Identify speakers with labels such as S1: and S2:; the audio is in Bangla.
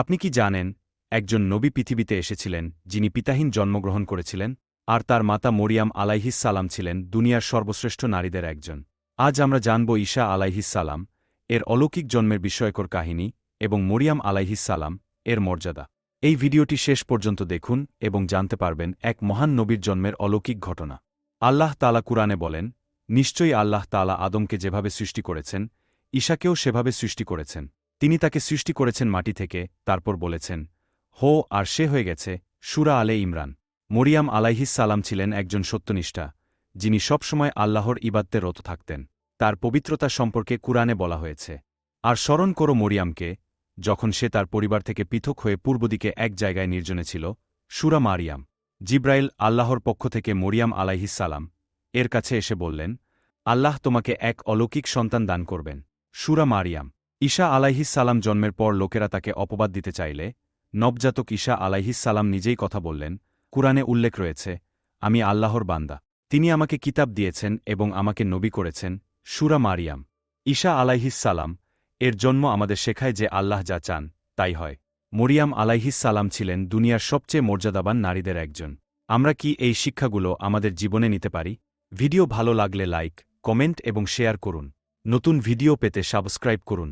S1: আপনি কি জানেন, একজন নবী পৃথিবীতে এসেছিলেন, যিনি পিতাহীন জন্মগ্রহণ করেছিলেন, আর তার মাতা মরিয়াম আলাইহিস সালাম ছিলেন দুনিয়ার সর্বশ্রেষ্ঠ নারীদের একজন। আজ আমরা জানব ঈশা আলাইহিস সালাম এর অলৌকিক জন্মের বিষয়কর কাহিনী, এবং মরিয়াম আলাইহিস সালাম এর মর্যাদা। এই ভিডিওটি শেষ পর্যন্ত দেখুন এবং জানতে পারবেন এক মহান নবীর জন্মের অলৌকিক ঘটনা। আল্লাহ তালা কুরআনে বলেন, নিশ্চয়ই আল্লাহ তালা আদমকে যেভাবে সৃষ্টি করেছেন, ঈশাকেও সেভাবে সৃষ্টি করেছেন। তিনি তাকে সৃষ্টি করেছেন মাটি থেকে, তারপর বলেছেন, হো, আর সে হয়ে গেছে, সুরা আলে ইমরান। মরিয়াম আলাইহিস সালাম ছিলেন একজন সত্যনিষ্ঠা, যিনি সবসময় আল্লাহর ইবাদ্যে রত থাকতেন। তার পবিত্রতা সম্পর্কে কুরআনে বলা হয়েছে, আর স্মরণ করো মরিয়ামকে, যখন সে তার পরিবার থেকে পৃথক হয়ে পূর্বদিকে এক জায়গায় নির্জনে ছিল, সুরা মারিয়াম। জিব্রাইল আল্লাহর পক্ষ থেকে মরিয়াম সালাম এর কাছে এসে বললেন, আল্লাহ তোমাকে এক অলৌকিক সন্তান দান করবেন। সুরা মারিয়াম ঈশা সালাম জন্মের পর লোকেরা তাকে অপবাদ দিতে চাইলে, নবজাতক ঈশা সালাম নিজেই কথা বললেন, কুরআনে উল্লেখ রয়েছে, আমি আল্লাহর বান্দা। তিনি আমাকে কিতাব দিয়েছেন এবং আমাকে নবী করেছেন, সুরা মারিয়াম। ঈশা সালাম এর জন্ম আমাদের শেখায় যে আল্লাহ যা চান, তাই হয়। মরিয়াম সালাম ছিলেন দুনিয়ার সবচেয়ে মর্যাদাবান নারীদের একজন। আমরা কি এই শিক্ষাগুলো আমাদের জীবনে নিতে পারি? ভিডিও ভালো লাগলে লাইক, কমেন্ট এবং শেয়ার করুন। নতুন ভিডিও পেতে সাবস্ক্রাইব করুন।